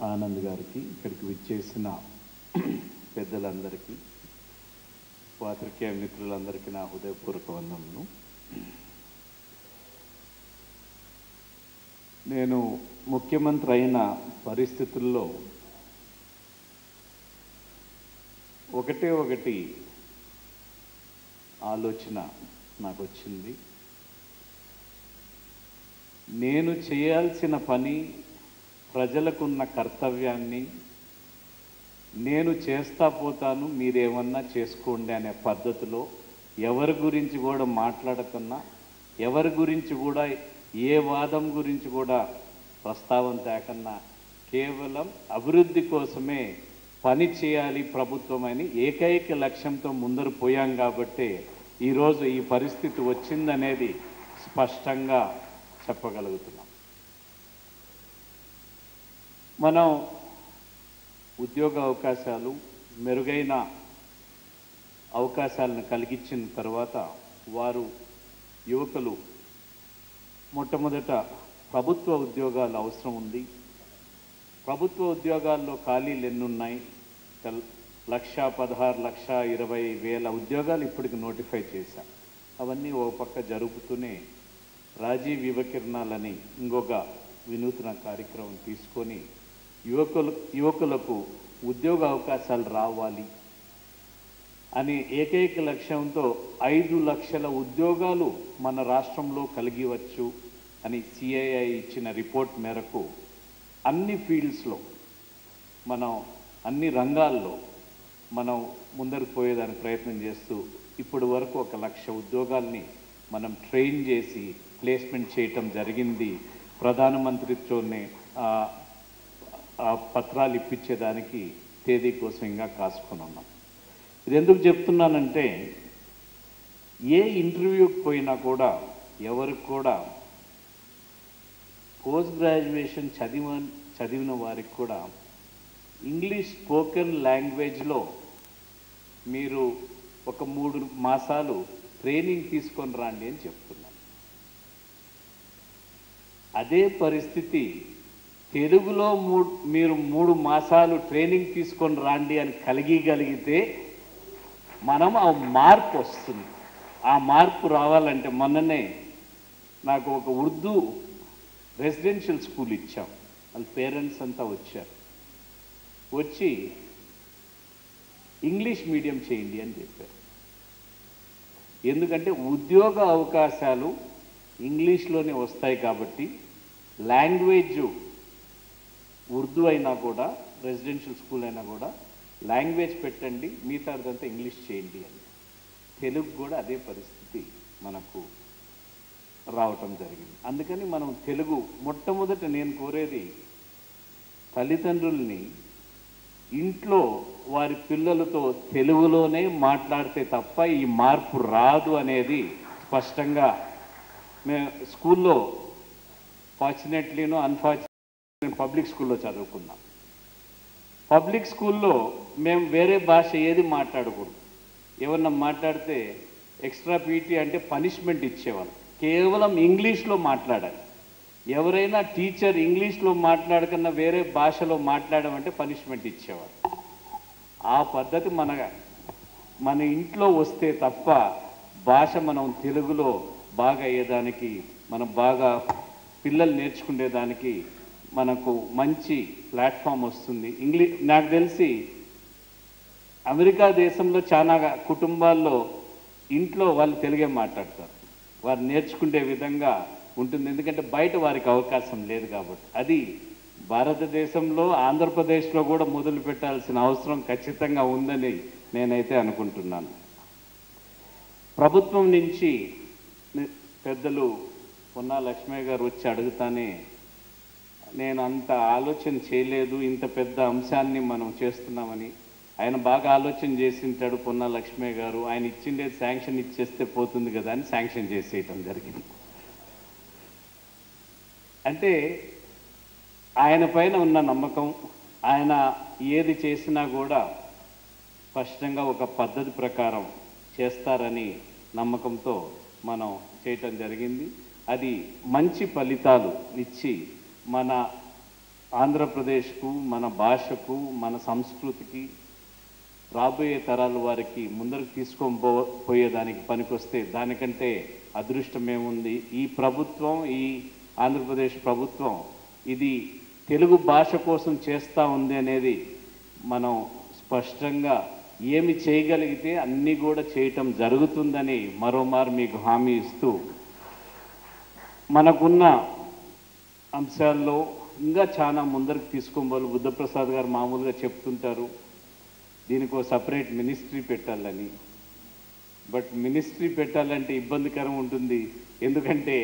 ఆనంద్ గారికి ఇక్కడికి విచ్చేసిన పెద్దలందరికీ పాత్రికేయ మిత్రులందరికీ నా హృదయపూర్వక వందనలు నేను ముఖ్యమంత్రి అయిన పరిస్థితుల్లో ఒకటే ఒకటి ఆలోచన నాకు వచ్చింది నేను చేయాల్సిన పని ప్రజలకున్న కర్తవ్యాన్ని నేను చేస్తా పోతాను మీరేమన్నా చేసుకోండి అనే పద్ధతిలో ఎవరి గురించి కూడా మాట్లాడకున్నా ఎవరి గురించి కూడా ఏ వాదం గురించి కూడా ప్రస్తావన తేకన్నా కేవలం అభివృద్ధి కోసమే పని చేయాలి ప్రభుత్వం అని ఏకైక లక్ష్యంతో ముందరు పోయాం కాబట్టి ఈరోజు ఈ పరిస్థితి వచ్చిందనేది స్పష్టంగా చెప్పగలుగుతున్నాం. మనం ఉద్యోగ అవకాశాలు మెరుగైన అవకాశాలను కలిగించిన తర్వాత వారు యువకులు మొట్టమొదట ప్రభుత్వ ఉద్యోగాలు అవసరం ఉంది. ప్రభుత్వ ఉద్యోగాల్లో ఖాళీలు ఎన్నున్నాయి లక్ష పదహారు లక్ష ఇరవై వేల ఉద్యోగాలు ఇప్పటికి నోటిఫై చేశాం. అవన్నీ ఓ పక్క జరుగుతూనే రాజీవ్ యువకిరణాలని ఇంకొక వినూత్న కార్యక్రమం తీసుకొని యువకులు యువకులకు ఉద్యోగ అవకాశాలు రావాలి అనే ఏకైక లక్ష్యంతో ఐదు లక్షల ఉద్యోగాలు మన రాష్ట్రంలో కలిగివచ్చు అని సిఐఐ ఇచ్చిన రిపోర్ట్ మేరకు అన్ని ఫీల్డ్స్లో మనం అన్ని రంగాల్లో మనం ముందరకు పోయేదానికి ప్రయత్నం చేస్తూ ఇప్పటి వరకు ఒక లక్ష ఉద్యోగాల్ని మనం ట్రైన్ చేసి ప్లేస్మెంట్ చేయటం జరిగింది. ప్రధానమంత్రితోనే ఆ, పత్రాలు ఇప్పించేదానికి తేదీ కోసం ఇంకా కాసుకొని ఉన్నాం. ఇది ఎందుకు చెప్తున్నానంటే ఏ ఇంటర్వ్యూకి పోయినా కూడా ఎవరికి కూడా పోస్ట్ గ్రాడ్యుయేషన్ చదివ చదివిన వారికి కూడా ఇంగ్లీష్ స్పోకెన్ లాంగ్వేజ్లో మీరు ఒక మూడు మాసాలు ట్రైనింగ్ తీసుకొని రండి అని చెప్తున్నాను. అదే పరిస్థితి తెలుగులో మూడు మీరు మూడు మాసాలు ట్రైనింగ్ తీసుకొని రాండి అని కలిగిగలిగితే మనం ఆ మార్పు వస్తుంది. ఆ మార్పు రావాలంటే మొన్ననే నాకు ఒక ఉర్దూ రెసిడెన్షియల్ స్కూల్ ఇచ్చాం. వాళ్ళ పేరెంట్స్ అంతా వచ్చారు. వచ్చి ఇంగ్లీష్ మీడియం చేయండి అని చెప్పారు. ఎందుకంటే ఉద్యోగ అవకాశాలు ఇంగ్లీష్లోనే వస్తాయి కాబట్టి లాంగ్వేజ్ ఉర్దూ అయినా కూడా రెసిడెన్షియల్ స్కూల్ అయినా కూడా లాంగ్వేజ్ పెట్టండి మిగతాదంతా ఇంగ్లీష్ చేయండి అని. తెలుగు కూడా అదే పరిస్థితి మనకు రావటం జరిగింది. అందుకని మనం తెలుగు మొట్టమొదట నేను కోరేది తల్లిదండ్రుల్ని ఇంట్లో వారి పిల్లలతో తెలుగులోనే మాట్లాడితే తప్ప ఈ మార్పు రాదు అనేది స్పష్టంగా మేము స్కూల్లో ఫార్చునేట్లీనో అన్ఫార్చునేట్ నేను పబ్లిక్ స్కూల్లో చదువుకున్నాం. పబ్లిక్ స్కూల్లో మేము వేరే భాష ఏది మాట్లాడకూడదు. ఏమన్నా మాట్లాడితే ఎక్స్ట్రా పీటీ అంటే పనిష్మెంట్ ఇచ్చేవాళ్ళు. కేవలం ఇంగ్లీష్లో మాట్లాడాలి. ఎవరైనా టీచర్ ఇంగ్లీష్లో మాట్లాడకన్నా వేరే భాషలో మాట్లాడమంటే పనిష్మెంట్ ఇచ్చేవారు ఆ పద్ధతి మన మన ఇంట్లో వస్తే తప్ప భాష మనం తెలుగులో బాగా అయ్యేదానికి మనం బాగా పిల్లలు నేర్చుకునేదానికి మనకు మంచి ప్లాట్ఫామ్ వస్తుంది. ఇంగ్లీష్ నాకు తెలిసి అమెరికా దేశంలో చాలా కుటుంబాల్లో ఇంట్లో వాళ్ళు తెలుగే మాట్లాడతారు. వారు నేర్చుకునే విధంగా ఉంటుంది. ఎందుకంటే బయట వారికి అవకాశం లేదు కాబట్టి. అది భారతదేశంలో ఆంధ్రప్రదేశ్లో కూడా మొదలు పెట్టాల్సిన అవసరం ఖచ్చితంగా ఉందని నేనైతే అనుకుంటున్నాను. ప్రభుత్వం నుంచి పెద్దలు పొన్నా లక్ష్మయ్య గారు వచ్చి అడుగుతానే నేను అంత ఆలోచన చేయలేదు ఇంత పెద్ద అంశాన్ని మనం చేస్తున్నామని. ఆయన బాగా ఆలోచన చేసింటాడు పొన్నా లక్ష్మయ్య గారు. ఆయన ఇచ్చిండే శాంక్షన్ ఇచ్చేస్తే పోతుంది కదా అని శాంక్షన్ చేసేయటం జరిగింది. అంటే ఆయన పైన ఉన్న నమ్మకం ఆయన ఏది చేసినా కూడా స్పష్టంగా ఒక పద్ధతి ప్రకారం చేస్తారని నమ్మకంతో మనం చేయటం జరిగింది. అది మంచి ఫలితాలు ఇచ్చి మన ఆంధ్రప్రదేశ్కు మన భాషకు మన సంస్కృతికి రాబోయే తరాల వారికి ముందరకు తీసుకొని పో పోయేదానికి పనికొస్తే దానికంటే అదృష్టం ఏముంది? ఈ ప్రభుత్వం ఈ ఆంధ్రప్రదేశ్ ప్రభుత్వం ఇది తెలుగు భాష కోసం చేస్తూ ఉంది అనేది మనం స్పష్టంగా ఏమి చేయగలిగితే అన్నీ కూడా చేయటం జరుగుతుందని మరోమారు మీకు హామీ ఇస్తూ మనకున్న అంశాల్లో ఇంకా చాలా ముందరకు తీసుకోవాలి బుద్ధప్రసాద్ గారు మామూలుగా చెప్తుంటారు. దీనికి ఒక సపరేట్ మినిస్ట్రీ పెట్టాలని. బట్ మినిస్ట్రీ పెట్టాలంటే ఇబ్బందికరం ఉంటుంది. ఎందుకంటే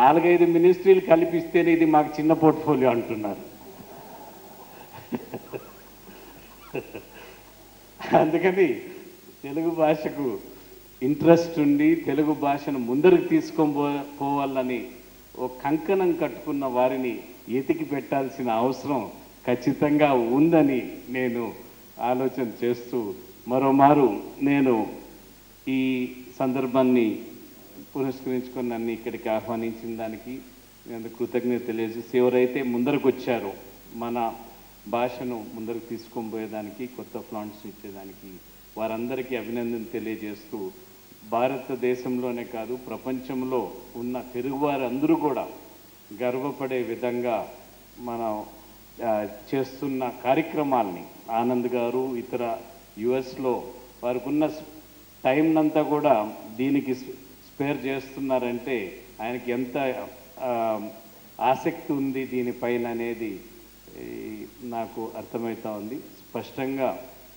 నాలుగైదు మినిస్ట్రీలు కల్పిస్తేనే ఇది మాకు చిన్న పోర్ట్ఫోలియో అంటున్నారు. అందుకని తెలుగు భాషకు ఇంట్రెస్ట్ ఉండి తెలుగు భాషను ముందరకు తీసుకొని పోవాలని ఓ కంకణం కట్టుకున్న వారిని ఎతికి పెట్టాల్సిన అవసరం ఖచ్చితంగా ఉందని నేను ఆలోచన చేస్తూ మరోమారు నేను ఈ సందర్భాన్ని పురస్కరించుకొని నన్ను ఇక్కడికి ఆహ్వానించిన దానికి నేను కృతజ్ఞత తెలియజేసి ఎవరైతే ముందరకు వచ్చారో మన భాషను ముందరకు తీసుకొని పోయేదానికి కొత్త ప్లాంట్స్ ఇచ్చేదానికి వారందరికీ అభినందన తెలియజేస్తూ భారతదేశంలోనే కాదు ప్రపంచంలో ఉన్న తెలుగువారు అందరూ కూడా గర్వపడే విధంగా మనం చేస్తున్న కార్యక్రమాల్ని ఆనంద్ గారు ఇతర యుఎస్లో వారికి ఉన్న టైంనంతా కూడా దీనికి స్పేర్ చేస్తున్నారంటే ఆయనకి ఎంత ఆసక్తి ఉంది దీనిపైన అనేది నాకు అర్థమవుతా ఉంది. స్పష్టంగా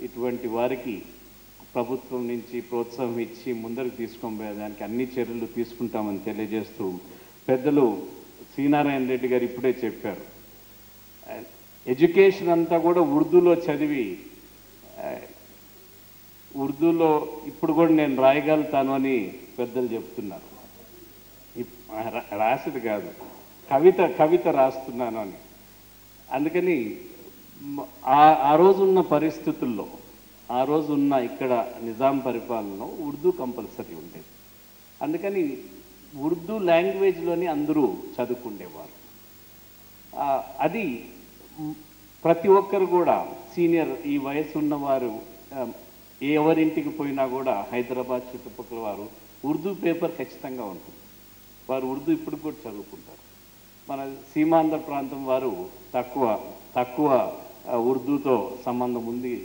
ఇటువంటి వారికి ప్రభుత్వం నుంచి ప్రోత్సాహం ఇచ్చి ముందరకు తీసుకొని పోయేదానికి అన్ని చర్యలు తీసుకుంటామని తెలియజేస్తూ పెద్దలు శ్రీనారాయణ రెడ్డి గారు ఇప్పుడే చెప్పారు. ఎడ్యుకేషన్ అంతా కూడా ఉర్దూలో చదివి ఉర్దూలో ఇప్పుడు కూడా నేను రాయగలుగుతాను అని పెద్దలు చెప్తున్నారు. ఇప్- రాసేది కాదు కవిత కవిత రాస్తున్నాను అని. అందుకని ఆ రోజున్న పరిస్థితుల్లో ఆ రోజు ఉన్న ఇక్కడ నిజాం పరిపాలనలో ఉర్దూ కంపల్సరీ ఉండేది. అందుకని ఉర్దూ లాంగ్వేజ్లోని అందరూ చదువుకుండేవారు. అది ప్రతి ఒక్కరు కూడా సీనియర్ ఈ వయసు ఉన్నవారు ఎవరింటికి పోయినా కూడా హైదరాబాద్ చుట్టుపక్కల వారు ఉర్దూ పేపర్ ఖచ్చితంగా ఉంటుంది. వారు ఉర్దూ ఇప్పుడు కూడా చదువుకుంటారు. మన సీమాంధ్ర ప్రాంతం వారు తక్కువ తక్కువ ఉర్దూతో సంబంధం ఉంది.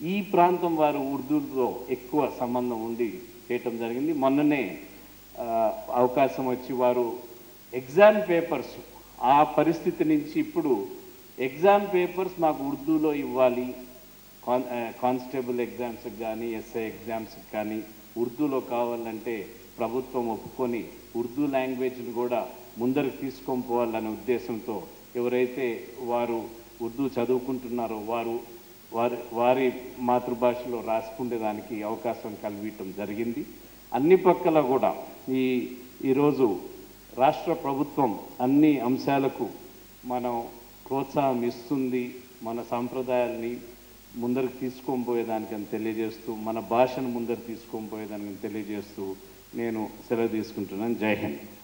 ఈ ప్రాంతం వారు ఉర్దూతో ఎక్కువ సంబంధం ఉండి చేయటం జరిగింది. మొన్ననే అవకాశం వచ్చి వారు ఎగ్జామ్ పేపర్స్ ఆ పరిస్థితి నుంచి ఇప్పుడు ఎగ్జామ్ పేపర్స్ మాకు ఉర్దూలో ఇవ్వాలి. కాన్ కానిస్టేబుల్ ఎగ్జామ్స్కి కానీ ఎస్ఐ ఎగ్జామ్స్కి కానీ ఉర్దూలో కావాలంటే ప్రభుత్వం ఒప్పుకొని ఉర్దూ లాంగ్వేజ్ని కూడా ముందరకు తీసుకొని పోవాలనే ఉద్దేశంతో ఎవరైతే వారు ఉర్దూ చదువుకుంటున్నారో వారు వారి వారి మాతృభాషలో రాసుకునేదానికి అవకాశం కల్పించడం జరిగింది. అన్ని పక్కల కూడా ఈ ఈరోజు రాష్ట్ర ప్రభుత్వం అన్ని అంశాలకు మనం ప్రోత్సాహం ఇస్తుంది మన సాంప్రదాయాల్ని ముందరకు తీసుకొని పోయేదానికని తెలియజేస్తూ మన భాషను ముందరు తీసుకొని పోయేదానికని తెలియజేస్తూ నేను సెలవు తీసుకుంటున్నాను. జై హింద్.